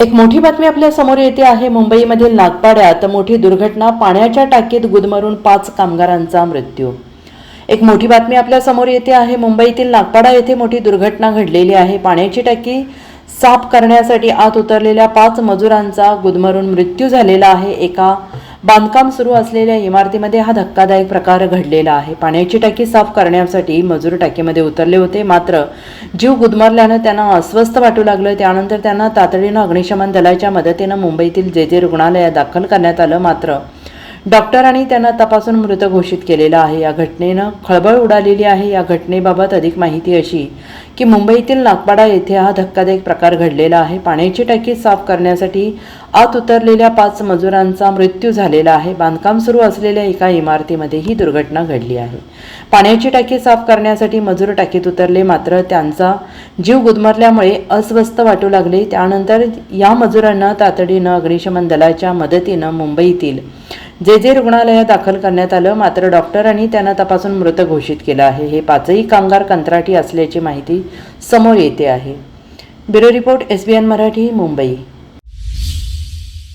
एक मोठी बातमी आपल्यासमोर येते आहे मुंबईमधील नागपाड्यात मोठी दुर्घटना पाण्याच्या टाकीत गुदमरून पाच कामगारांचा मृत्यू. एक मोठी बातमी आपल्यासमोर येते आहे मुंबईतील नागपाडा येथे मोठी दुर्घटना घडलेली आहे. पाण्याची टाकी साफ करण्यासाठी आत उतरलेल्या पाच मजुरांचा गुदमरून मृत्यू झालेला आहे. एका बांधकाम सुरू असलेल्या इमारतीमध्ये हा धक्कादायक प्रकार घडलेला आहे. पाण्याची टाकी साफ करण्यासाठी मजूर टाकीमध्ये उतरले होते. मात्र जीव गुदमरल्यानं त्यांना अस्वस्थ वाटू लागलं. त्यानंतर त्यांना तातडीनं अग्निशमन दलाच्या मदतीनं मुंबईतील जे जे रुग्णालयात दाखल करण्यात आलं. मात्र डॉक्टरांनी त्यांना तपासून मृत घोषित केलेलं आहे. या घटनेनं खळबळ उडालेली आहे. या घटनेबाबत अधिक माहिती अशी की मुंबईतील नागपाडा येथे हा धक्कादायक प्रकार घडलेला आहे. पाण्याची टाकी साफ करण्यासाठी आत उतरलेल्या पाच मजुरांचा मृत्यू झालेला आहे. बांधकाम सुरू असलेल्या एका इमारतीमध्ये ही दुर्घटना घडली आहे. पाण्याची टाकी साफ करण्यासाठी मजूर टाकीत उतरले. मात्र त्यांचा जीव गुदमरल्यामुळे अस्वस्थ वाटू लागले. त्यानंतर या मजुरांना तातडीनं अग्निशमन दलाच्या मदतीनं मुंबईतील जे जे रुग्णालयात दाखल करण्यात आलं मात्र डॉक्टरांनी त्यांना तपासून मृत घोषित केलं आहे. हे पाचही कामगार कंत्राटी असल्याची माहिती समोर येते आहे. Bureau report S B N Marathi Mumbai.